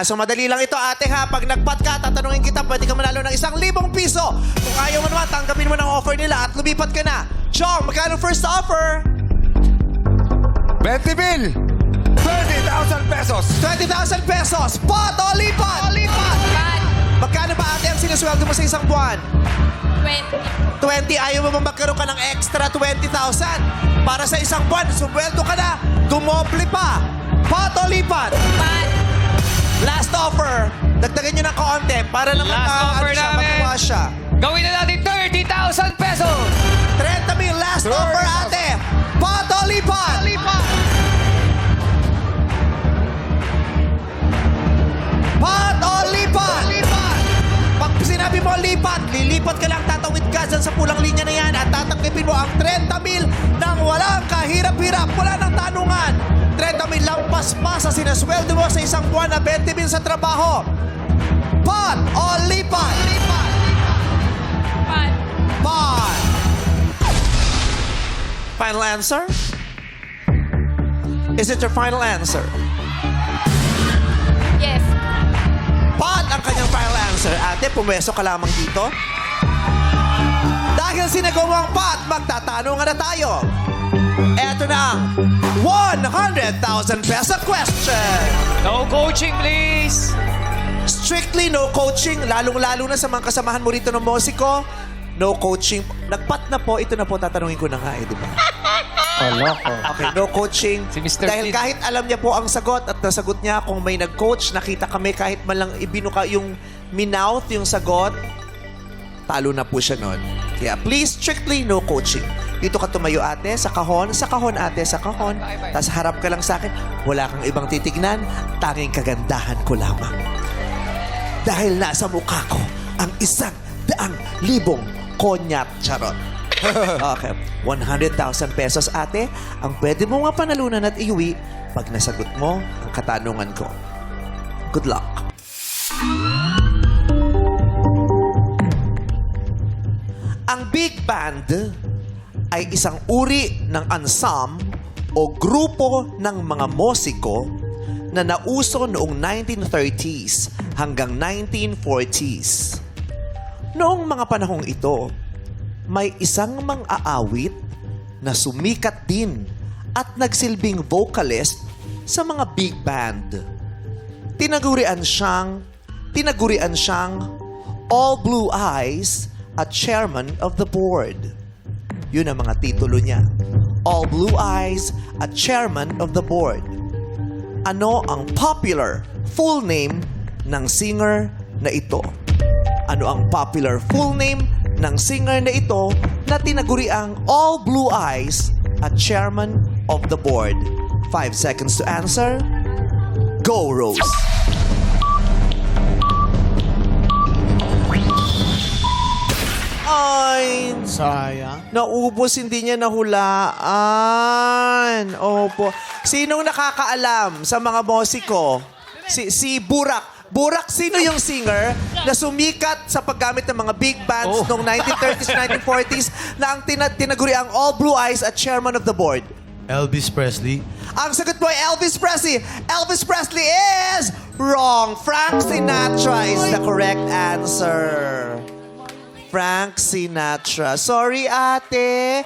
na. So madali lang ito ate ha. Pag nagpat ka, tatanungin kita, pwede ka manalo ng isang libong piso. Kung ayaw mo naman, tanggapin mo ng offer nila at lumipat ka na. Chong, magkano first offer? 20 mil! 30,000 pesos! 20,000 pesos. Pot o lipat? lipat. Pat, Magkano ba ate ang sinusweldo mo sa isang buwan? 20. 20, ayaw mo bang magkaroon ka ng extra 20,000? Para sa isang buwan, sumweldo ka na, dumoble pa. Pot o lipat? Pat, Last offer. Dagdagan nyo ng kaunti para naman Last ma- offer ano siya, namin. matuwa siya. Gawin na natin 30,000 pesos! 30 mil, last offer ate. Pot o lipat? Pot o lipat? Lipat. Pag sinabi mo lipat, lilipat ka lang, tatawid ka dyan sa pulang linya na yan at tatanggapin mo ang 30 mil ng walang kahirap-hirap, wala ng tanungan. 30 mil lampas pa sa sinasweldo mo sa isang buwan na 20 mil sa trabaho. Pot o lipat? Lipat. pat, Pot. Final answer? Is it your final answer? yes. Pot ang kanyang final answer. Ate, pumeso ka lamang dito. Dahil sinagaw mo ang pot, magtatanong na tayo. Eto na ang 100,000 peso question. No coaching, please! Strictly no coaching, lalong-lalo na sa mga kasamahan mo rito ng musiko. No coaching. Nagpat na po, ito na po tatanungin ko na nga eh, di ba? Okay, no coaching. Si Mr. Dahil kahit alam niya po ang sagot at nasagot niya kung may nag-coach, nakita kami kahit man lang ibinuka yung minouth yung sagot, talo na po siya nun. Kaya please, strictly no coaching. Dito ka tumayo ate, sa kahon, sa kahon ate, sa kahon. Tapos harap ka lang sa akin, wala kang ibang titignan, tanging kagandahan ko lamang. Dahil nasa mukha ko ang isang daang libong konyak charot. okay. 100,000 pesos ate, ang pwede mo nga panalunan at iuwi pag nasagot mo ang katanungan ko. Good luck. Ang big band ay isang uri ng ansam o grupo ng mga musiko na nauso noong 1930s hanggang 1940s. Noong mga panahong ito, may isang mang-aawit na sumikat din at nagsilbing vocalist sa mga big band. Tinagurian siyang tinagurian siyang All Blue Eyes at chairman of the board. Yun ang mga titulo niya. All Blue Eyes at chairman of the board. Ano ang popular full name ng singer na ito? Ano ang popular full name ng singer na ito na tinaguriang All Blue Eyes at chairman of the board? Five seconds to answer. Go, Rose. Sayang. Naubos, hindi niya nahulaan. Opo. Sinong nakakaalam sa mga musiko? Si, si Burak. Burak, sino yung singer na sumikat sa paggamit ng mga big bands Oh. noong 1930s, 1940s na ang tina- tinaguri ang All Blue Eyes at chairman of the board? Elvis Presley. Ang sagot mo ay Elvis Presley. Elvis Presley is wrong. Frank Sinatra is the correct answer. Frank Sinatra. Sorry, ate.